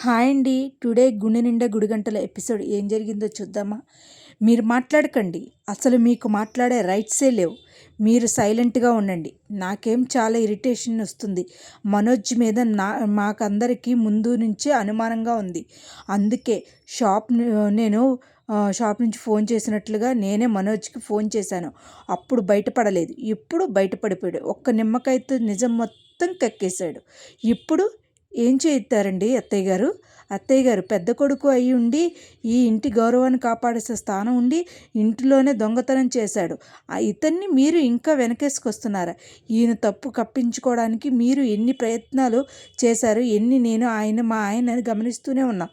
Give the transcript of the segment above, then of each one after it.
Hi అండి. Today గుండె నిండా గుడిగంటల ఎపిసోడ్ ఏం జరిగిందో చూద్దామా? మీరు మాట్లాడకండి. అసలు మీకు మాట్లాడే రైట్సే లేవు. మీరు సైలెంట్గా ఉండండి. నాకేం చాలా ఇరిటేషన్ వస్తుంది. మనోజ్ మీద నా మాకందరికీ ముందు నుంచే అనుమానంగా ఉంది. అందుకే షాప్ నేను షాప్ నుంచి ఫోన్ చేసినట్లుగా నేనే మనోజ్కి ఫోన్ చేశాను. అప్పుడు బయటపడలేదు. ఇప్పుడు బయటపడిపోయాడు. ఒక్క నిమ్మకాయతో నిజం మొత్తం కక్కేశాడు. ఇప్పుడు ఏం చేయిస్తారండి అత్తయ్య గారు? అత్తయ్య గారు పెద్ద కొడుకు అయి ఉండి ఈ ఇంటి గౌరవాన్ని కాపాడేసే స్థానం ఉండి ఇంటిలోనే దొంగతనం చేశాడు. ఇతన్ని మీరు ఇంకా వెనకేసుకొస్తున్నారా? ఈయన తప్పు కప్పించుకోవడానికి మీరు ఎన్ని ప్రయత్నాలు చేశారు ఎన్ని నేను ఆయన మా ఆయన గమనిస్తూనే ఉన్నా.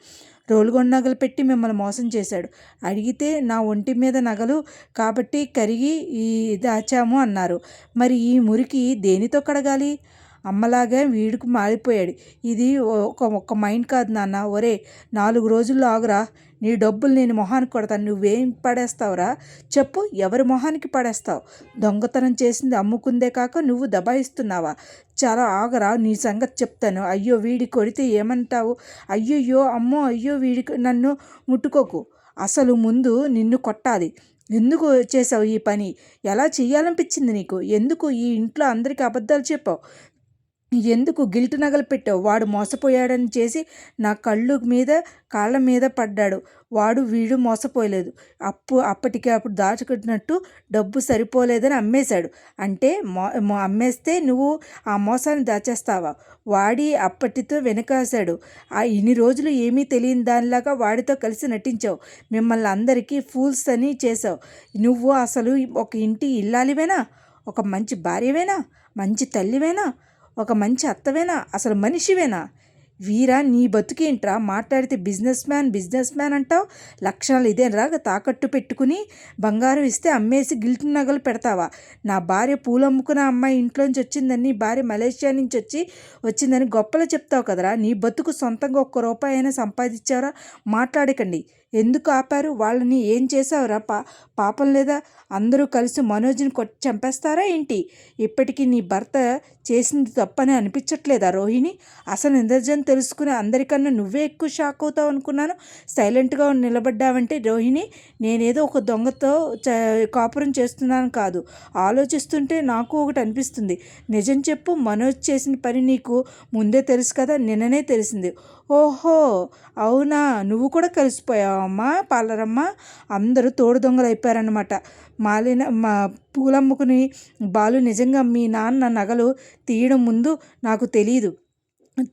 రోలుగొండ నగలు పెట్టి మిమ్మల్ని మోసం చేశాడు. అడిగితే నా ఒంటి మీద నగలు కాబట్టి కరిగి ఈ దాచాము అన్నారు. మరి ఈ మురికి దేనితో కడగాలి? అమ్మలాగా వీడికి మారిపోయాడు. ఇది ఒక ఒక్క మైండ్ కాదు నాన్న. ఒరే నాలుగు రోజుల్లో ఆగురా. నీ డబ్బులు నేను మొహానికి కొడతాను నువ్వేం పడేస్తావురా? చెప్పు ఎవరి మొహానికి పడేస్తావు? దొంగతనం చేసింది అమ్ముకుందే కాక నువ్వు దబాయిస్తున్నావా? చాలా ఆగరా నీ సంగతి చెప్తాను. అయ్యో వీడి కొడితే ఏమంటావు? అయ్యయ్యో అమ్మో అయ్యో వీడికి నన్ను ముట్టుకోకు. అసలు ముందు నిన్ను కొట్టాలి. ఎందుకు చేసావు ఈ పని? ఎలా చెయ్యాలనిపించింది నీకు? ఎందుకు ఈ ఇంట్లో అందరికీ అబద్ధాలు చెప్పావు? ఎందుకు గిల్ట్ నగలు పెట్టావు? వాడు మోసపోయాడని చేసి నా కళ్ళు మీద కాళ్ళ మీద పడ్డాడు. వాడు వీడు మోసపోయలేదు అప్పు అప్పటికి అప్పుడు దాచుకున్నట్టు డబ్బు సరిపోలేదని అమ్మేశాడు. అంటే మో అమ్మేస్తే నువ్వు ఆ మోసాన్ని దాచేస్తావా? వాడి అప్పటితో వెనకాశాడు. ఆ ఇన్ని రోజులు ఏమీ తెలియని దానిలాగా వాడితో కలిసి నటించావు. మిమ్మల్ని అందరికీ ఫూల్స్ అని చేసావు నువ్వు అసలు ఒక ఇంటి ఇల్లాలివేనా? ఒక మంచి భార్యవేనా? మంచి తల్లివేనా? ఒక మంచి అత్తవేనా? అసలు మనిషివేనా? వీరా నీ బతుకేంట్రా? మాట్లాడితే బిజినెస్ మ్యాన్ బిజినెస్ మ్యాన్ అంటావు? లక్షణాలు ఇదేనరా? తాకట్టు పెట్టుకుని బంగారం ఇస్తే అమ్మేసి గిల్ట్ నగలు పెడతావా? నా భార్య పూలు అమ్ముకున్న అమ్మాయి ఇంట్లోంచి వచ్చిందని భార్య మలేషియా నుంచి వచ్చి వచ్చిందని గొప్పలు చెప్తావు కదరా? నీ బతుకు సొంతంగా ఒక్క రూపాయి అయినా సంపాదించావరా? మాట్లాడకండి. ఎందుకు ఆపారు? వాళ్ళని ఏం చేశావురా పా పాపం లేదా? అందరూ కలిసి మనోజ్ని కొట్టి చంపేస్తారా ఏంటి? ఇప్పటికీ నీ భర్త చేసింది తప్పని అనిపించట్లేదా రోహిణి? అసలు నిదర్జన్ తెలుసుకుని అందరికన్నా నువ్వే ఎక్కువ షాక్ అవుతావు అనుకున్నాను. సైలెంట్గా నిలబడ్డావంటే రోహిణి నేనేదో ఒక దొంగతో కాపురం చేస్తున్నాను కాదు. ఆలోచిస్తుంటే నాకు ఒకటి అనిపిస్తుంది. నిజం చెప్పు మనోజ్ చేసిన పని నీకు ముందే తెలుసు కదా? నిన్ననే తెలిసింది. ఓహో అవునా? నువ్వు కూడా కలిసిపోయావమ్మా పాలరమ్మ అందరూ తోడు దొంగలు అయిపోయారనమాట మాలిన మా పూలమ్ముకుని బాలు నిజంగా మీ నాన్న నగలు తీయడం ముందు నాకు తెలియదు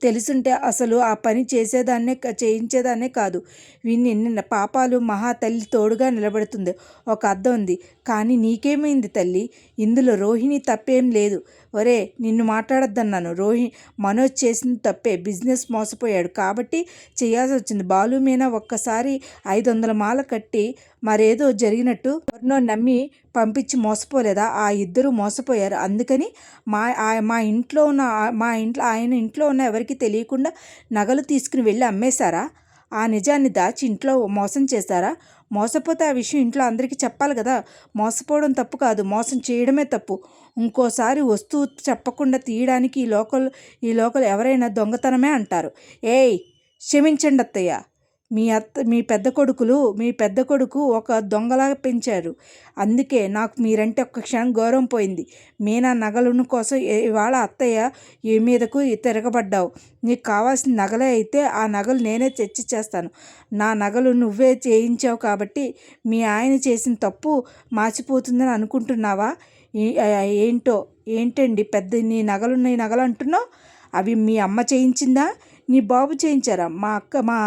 తెలుసుంటే అసలు ఆ పని చేసేదాన్నే చేయించేదాన్నే కాదు. వీన్ని పాపాలు మహా తల్లి తోడుగా నిలబడుతుంది. ఒక అర్థం ఉంది. కానీ నీకేమైంది తల్లి? ఇందులో రోహిణి తప్పేం లేదు. ఒరే నిన్ను మాట్లాడొద్దన్నాను. రోహి మనోజ్ చేసింది తప్పే. బిజినెస్ మోసపోయాడు కాబట్టి చేయాల్సి వచ్చింది బాలు మీనా ఒక్కసారి ఐదు వందల మాల కట్టి మరేదో జరిగినట్టు ఎవరినో నమ్మి పంపించి మోసపోలేదా? ఆ ఇద్దరు మోసపోయారు. అందుకని మా మా ఇంట్లో ఉన్న మా ఇంట్లో ఆయన ఇంట్లో ఉన్న ఎవరికి తెలియకుండా నగలు తీసుకుని వెళ్ళి అమ్మేశారా? ఆ నిజాన్ని దాచి ఇంట్లో మోసం చేశారా? మోసపోతే ఆ విషయం ఇంట్లో అందరికీ చెప్పాలి కదా. మోసపోవడం తప్పు కాదు. మోసం చేయడమే తప్పు. ఇంకోసారి వస్తువు చెప్పకుండా తీయడానికి ఈ లోకల్ ఈ లోకల్ ఎవరైనా దొంగతనమే అంటారు. ఏయ్ క్షమించండి అత్తయ్య మీ అత్త మీ పెద్ద కొడుకులు మీ పెద్ద కొడుకు ఒక దొంగలా పెంచారు. అందుకే నాకు మీరంటే ఒక్క క్షణం గౌరవం పోయింది. మీనా నగలను కోసం ఇవాళ అత్తయ్య ఏ మీదకు తిరగబడ్డావు. నీకు కావాల్సిన నగలే అయితే ఆ నగలు నేనే తెచ్చి చేస్తాను. నా నగలు నువ్వే చేయించావు కాబట్టి మీ ఆయన చేసిన తప్పు మార్చిపోతుందని అనుకుంటున్నావా? ఏంటో ఏంటండి పెద్ద నీ నగలు నీ నగలు అంటున్నావు? అవి మీ అమ్మ చేయించిందా? నీ బాబు చేయించారా? మా అక్క మా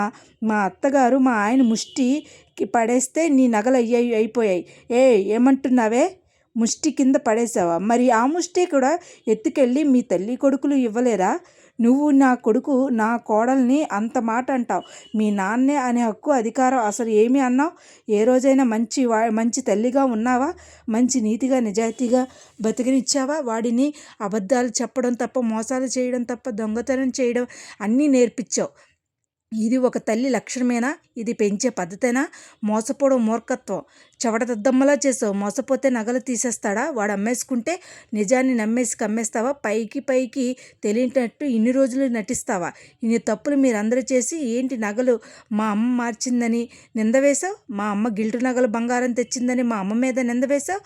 మా అత్తగారు మా ఆయన ముష్టికి పడేస్తే నీ నగలు అయ్యాయి అయిపోయాయి. ఏ ఏమంటున్నావే? ముష్టి కింద పడేసావా మరి ఆ ముష్టి కూడా ఎత్తుకెళ్ళి మీ తల్లి కొడుకులు ఇవ్వలేరా? నువ్వు నా కొడుకు నా కోడల్ని అంత మాట అంటావు. మీ నాన్నే అనే హక్కు అధికారం అసలు ఏమి అన్నావు? ఏ రోజైనా మంచి వా మంచి తల్లిగా ఉన్నావా? మంచి నీతిగా నిజాయితీగా బతికినిచ్చావా? వాడిని అబద్ధాలు చెప్పడం తప్ప మోసాలు చేయడం తప్ప దొంగతనం చేయడం అన్నీ నేర్పించావు. ఇది ఒక తల్లి లక్షణమేనా? ఇది పెంచే పద్ధతేనా? మోసపోవడం మూర్ఖత్వం. దద్దమ్మలా చేసావు. మోసపోతే నగలు తీసేస్తాడా? వాడు అమ్మేసుకుంటే నిజాన్ని నమ్మేసి కమ్మేస్తావా? పైకి పైకి తెలియనట్టు ఇన్ని రోజులు నటిస్తావా? ఇన్ని తప్పులు మీరందరూ చేసి ఏంటి నగలు? మా అమ్మ మార్చిందని నింద వేశావు? మా అమ్మ గిల్టు నగలు బంగారం తెచ్చిందని మా అమ్మ మీద నింద వేశావు?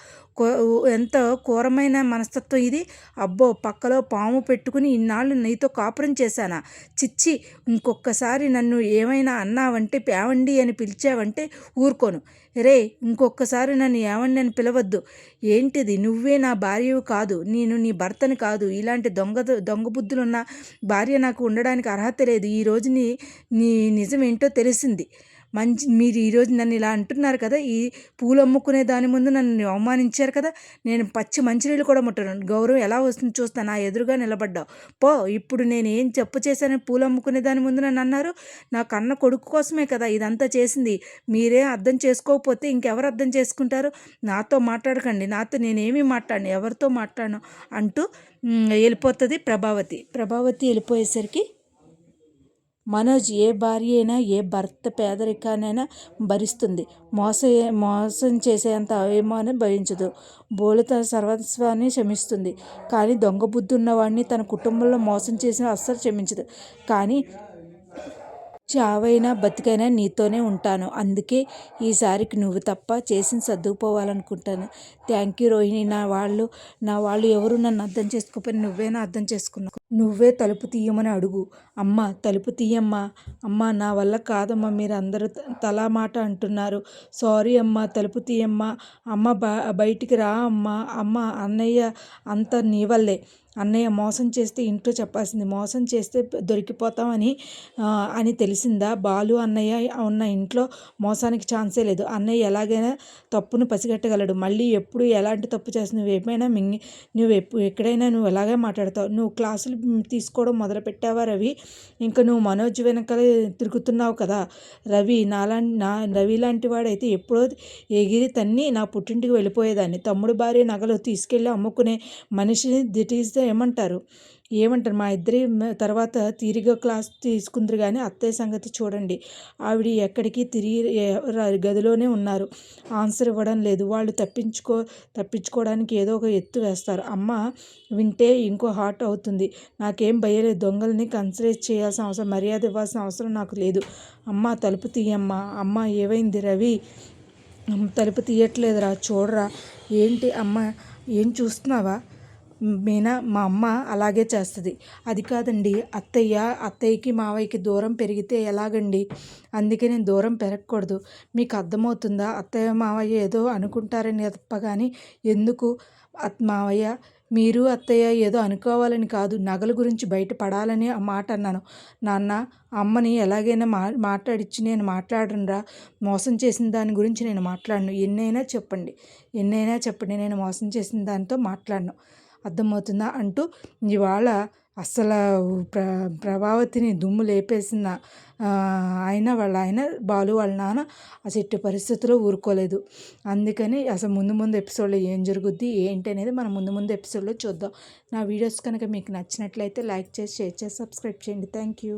ఎంత క్రూరమైన మనస్తత్వం ఇది. అబ్బో పక్కలో పాము పెట్టుకుని ఇన్నాళ్ళు నీతో కాపురం చేశానా? చిచ్చి ఇంకొకసారి నన్ను ఏమైనా అన్నావంటే పేవండి అని పిలిచావంటే ఊరుకోను. రే ఇంకొకసారి నన్ను ఏమండి అని పిలవద్దు. ఏంటిది? నువ్వే నా భార్యవు కాదు. నేను నీ భర్తని కాదు. ఇలాంటి దొంగ దొంగ బుద్ధులున్న భార్య నాకు ఉండడానికి అర్హత లేదు. ఈరోజు నీ నీ నిజం ఏంటో తెలిసింది. మంచి మీరు ఈరోజు నన్ను ఇలా అంటున్నారు కదా ఈ పూలు అమ్ముకునే దాని ముందు నన్ను అవమానించారు కదా నేను పచ్చి మంచినీళ్ళు కూడా ముట్టను. గౌరవం ఎలా వస్తుంది చూస్తాను నా ఎదురుగా నిలబడ్డావు. పో ఇప్పుడు నేను ఏం చెప్పు చేశాను పూలు అమ్ముకునే దాని ముందు నన్ను అన్నారు. నా కన్న కొడుకు కోసమే కదా ఇదంతా చేసింది. మీరే అర్థం చేసుకోకపోతే ఇంకెవరు అర్థం చేసుకుంటారు? నాతో మాట్లాడకండి నాతో నేనేమీ మాట్లాడను ఎవరితో మాట్లాడను అంటూ వెళ్ళిపోతుంది ప్రభావతి. ప్రభావతి వెళ్ళిపోయేసరికి మనోజ్ ఏ భార్య అయినా ఏ భర్త పేదరికానైనా భరిస్తుంది. మోస మోసం చేసేంత అవయమాన్ని భయించదు బోలు తన సర్వస్వాన్ని క్షమిస్తుంది. కానీ దొంగ బుద్ధి ఉన్నవాడిని తన కుటుంబంలో మోసం చేసిన అస్సలు క్షమించదు. కానీ చావైనా బతికైనా నీతోనే ఉంటాను. అందుకే ఈసారికి నువ్వు తప్ప చేసిన సర్దుకుపోవాలనుకుంటాను. Thank you Rohini. నా వాళ్ళు నా వాళ్ళు ఎవరు నన్ను అర్థం చేసుకోకపోయినా నువ్వేనా అర్థం చేసుకున్నావు. నువ్వే తలుపు తీయమని అడుగు. అమ్మ తలుపు తీయమ్మా. అమ్మ నా వల్ల కాదమ్మా. మీరు అందరూ తలా మాట అంటున్నారు. సారీ అమ్మ తలుపు తీయమ్మా. అమ్మ బయటికి రా అమ్మ. అమ్మ అన్నయ్య అంత నీ వల్లే. అన్నయ్య మోసం చేస్తే ఇంట్లో చెప్పాల్సింది మోసం చేస్తే దొరికిపోతామని అని తెలిసిందా? బాలు అన్నయ్య ఉన్న ఇంట్లో మోసానికి ఛాన్సే లేదు. అన్నయ్య ఎలాగైనా తప్పును పసిగట్టగలడు. మళ్ళీ ఎప్పుడు ఎలాంటి తప్పు చేసి నువ్వు ఏమైనా మింగి నువ్వు ఎప్పుడు ఎక్కడైనా నువ్వు ఎలాగే మాట్లాడతావు? నువ్వు క్లాసులు తీసుకోవడం మొదలుపెట్టావా రవి? ఇంకా నువ్వు మనోజ్ వెనకాల తిరుగుతున్నావు కదా. రవి నాలా నా రవి లాంటి వాడైతే ఎప్పుడో ఎగిరి తన్ని నా పుట్టింటికి వెళ్ళిపోయేదాన్ని. తమ్ముడు భార్య నగలు తీసుకెళ్ళి అమ్ముకునే మనిషిని దిట్ ఈస్ ద ఏమంటారు? ఏమంటారు? మా ఇద్దరి తర్వాత తీరిగా క్లాస్ తీసుకుందరు కానీ అత్తయ్య సంగతి చూడండి. ఆవిడ ఎక్కడికి తిరిగి గదిలోనే ఉన్నారు. ఆన్సర్ ఇవ్వడం లేదు. వాళ్ళు తప్పించుకో తప్పించుకోవడానికి ఏదో ఒక ఎత్తు వేస్తారు. అమ్మ వింటే ఇంకో హార్ట్ అవుతుంది. నాకేం భయలేదు దొంగల్ని కన్సిడర్ చేయాల్సిన అవసరం మర్యాద ఇవ్వాల్సిన అవసరం నాకు లేదు. అమ్మ తలుపు తీయమ్మా. అమ్మ ఏమైంది రవి? తలుపు తీయట్లేదురా. చూడరా. ఏంటి అమ్మ? ఏం చూస్తున్నావా? మీనా మా అమ్మ అలాగే చేస్తుంది. అది కాదండి అత్తయ్య అత్తయ్యకి మావయ్యకి దూరం పెరిగితే ఎలాగండి? అందుకే నేను దూరం పెరగకూడదు. మీకు అర్థమవుతుందా? అత్తయ్య మావయ్య ఏదో అనుకుంటారని తప్ప కానీ ఎందుకు మావయ్య మీరు అత్తయ్య ఏదో అనుకోవాలని కాదు నగల గురించి బయటపడాలని ఆ మాట అన్నాను. నాన్న అమ్మని ఎలాగైనా మా మాట్లాడిచ్చి నేను మాట్లాడనురా. మోసం చేసిన దాని గురించి నేను మాట్లాడను. ఎన్నైనా చెప్పండి. ఎన్నైనా చెప్పండి. నేను మోసం చేసిన దానితో మాట్లాడను. అర్థమవుతుందా అంటూ ఇవాళ అసలు ప్ర ప్రభావతిని దుమ్ము లేపేసిన ఆయన వాళ్ళ ఆయన బాలు వాళ్ళ నాన్న ఆ చెట్టు పరిస్థితుల్లో ఊరుకోలేదు. అందుకని అసలు ముందు ముందు ఎపిసోడ్లో ఏం జరుగుద్ది ఏంటి అనేది మనం ముందు ముందు ఎపిసోడ్లో చూద్దాం. నా వీడియోస్ కనుక మీకు నచ్చినట్లయితే లైక్ చేసి షేర్ చేసి సబ్స్క్రైబ్ చేయండి. Thank you.